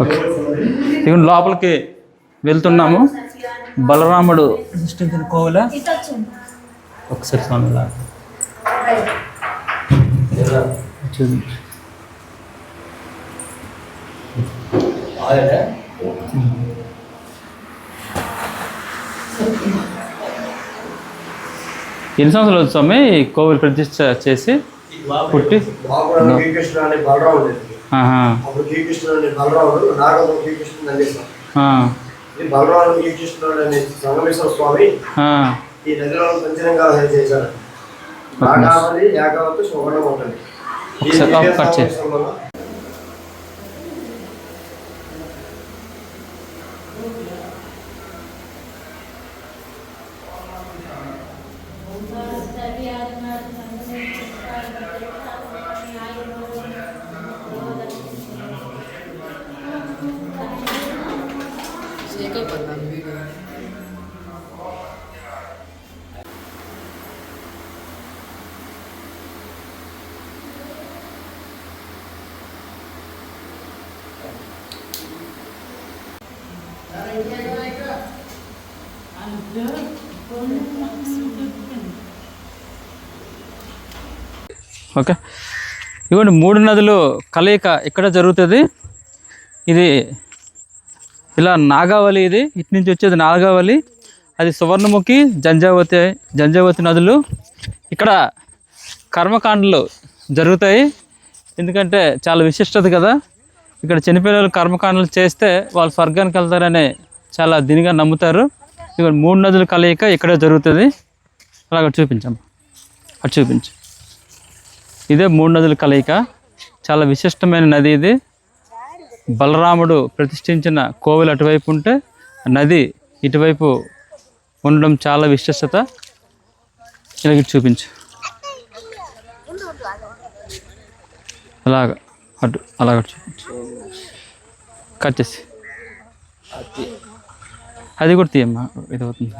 Okay. ఇక లోపలికి వెళ్తున్నాము. బలరాముడు సృష్టించిన కోవిల. ఒకసారి స్వామిలా చూడండి ఎన్ని సంవత్సరాలు అవుతుంది స్వామి ఈ కోవిల్ ప్రతిష్ట చేసి పుట్టి? అప్పుడు శ్రీకృష్ణుడు అనే బలరాముడు నాగమ్మ ఆ, ఇది బలరాముడు శ్రీకృష్ణుడు అనే సంగమేశ్వర స్వామి ఈ నదిలో పంచరంగా చేశారు. నాగావళి యాగావతి శోభనం ఉంటుంది ఈ ఒకసారి దివ్య ఓకే. ఇవ్వండి మూడు నదులు కలయిక ఇక్కడ జరుగుతుంది? ఇది ఇలా నాగావళి ఇది. ఇటు నుంచి వచ్చేది నాగావళి. అది సువర్ణముఖి జంజావతి జంజావతి నదులు. ఇక్కడ కర్మకాండలు జరుగుతాయి. ఎందుకంటే చాలా విశిష్టత కదా. ఇక్కడ చనిపోయిన కర్మకాండలు చేస్తే వాళ్ళు స్వర్గానికి వెళ్తారని చాలా దీనిగా నమ్ముతారు. ఇక్కడ మూడు నదుల కలయిక ఇక్కడే జరుగుతుంది. అలాగ చూపించమ్మా. అటు చూపించు. ఇదే మూడు నదుల కలయిక. చాలా విశిష్టమైన నది ఇది. బలరాముడు ప్రతిష్ఠించిన కోవిల్ అటువైపు ఉంటే నది ఇటువైపు ఉండడం చాలా విశిష్టత ఇలాగ ఇటు చూపించు. అలాగ అటు అలాగ చూపించు. కట్ చేసి. అది కూడా తీయమ్మా ఇది అవుతుంది.